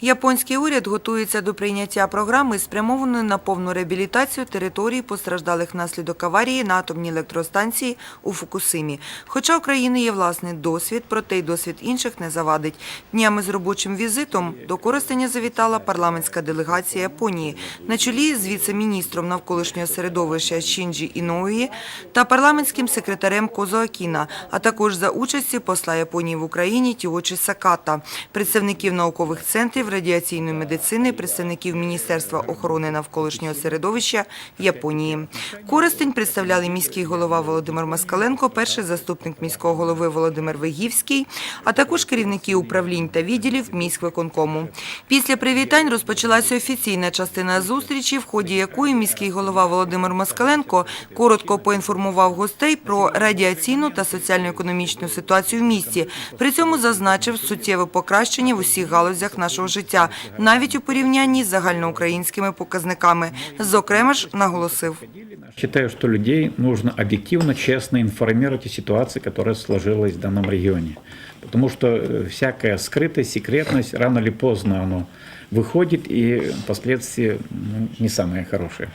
Японський уряд готується до прийняття програми, спрямованої на повну реабілітацію територій, постраждалих внаслідок аварії на атомній електростанції у Фукусимі. Хоча у країни є власний досвід, проте й досвід інших не завадить. Днями з робочим візитом до Коростеня завітала парламентська делегація Японії на чолі з віце-міністром навколишнього середовища Шінджі Іноуї та парламентським секретарем Козо Акіна, а також за участі посла Японії в Україні Тіочі Саката, представників наукових центрів радіаційної медицини, представників Міністерства охорони навколишнього середовища Японії. Коростень представляли міський голова Володимир Москаленко, перший заступник міського голови Володимир Вигівський, а також керівники управлінь та відділів міськвиконкому. Після привітань розпочалася офіційна частина зустрічі, в ході якої міський голова Володимир Москаленко коротко поінформував гостей про радіаційну та соціально-економічну ситуацію в місті. При цьому зазначив суттєве покращення в усіх галузях нашого життя, навіть у порівнянні з загальноукраїнськими показниками. Зокрема ж наголосив. Считаю, что людей нужно объективно, честно информировать о ситуации, которая сложилась в данном регионе. Потому что э, всякая скрытость, секретность, рано или поздно оно выходит, и последствия ну, не самые хорошие.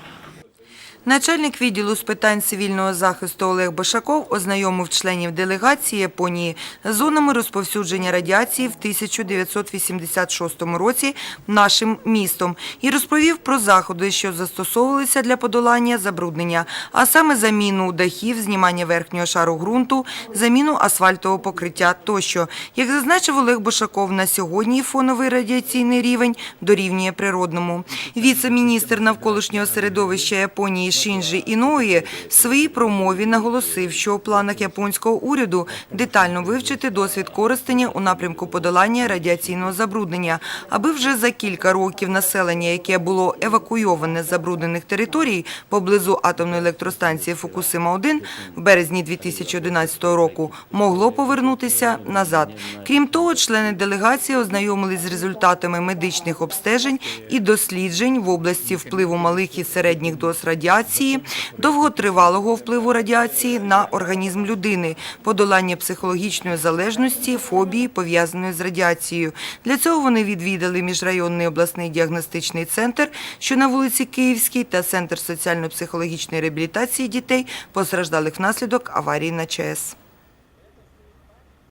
Начальник відділу з питань цивільного захисту Олег Башаков ознайомив членів делегації Японії з зонами розповсюдження радіації в 1986 році нашим містом і розповів про заходи, що застосовувалися для подолання забруднення, а саме заміну дахів, знімання верхнього шару ґрунту, заміну асфальтового покриття тощо. Як зазначив Олег Башаков, на сьогодні фоновий радіаційний рівень дорівнює природному. Віце-міністр навколишнього середовища Японії Шінджі Іноує в своїй промові наголосив, що у планах японського уряду детально вивчити досвід користення у напрямку подолання радіаційного забруднення, аби вже за кілька років населення, яке було евакуйоване з забруднених територій поблизу атомної електростанції Фукусима-1 в березні 2011 року, могло повернутися назад. Крім того, члени делегації ознайомились з результатами медичних обстежень і досліджень в області впливу малих і середніх доз радіації, довготривалого впливу радіації на організм людини, подолання психологічної залежності, фобії, пов'язаної з радіацією. Для цього вони відвідали міжрайонний обласний діагностичний центр, що на вулиці Київській, та центр соціально-психологічної реабілітації дітей, постраждалих внаслідок аварії на ЧАЕС.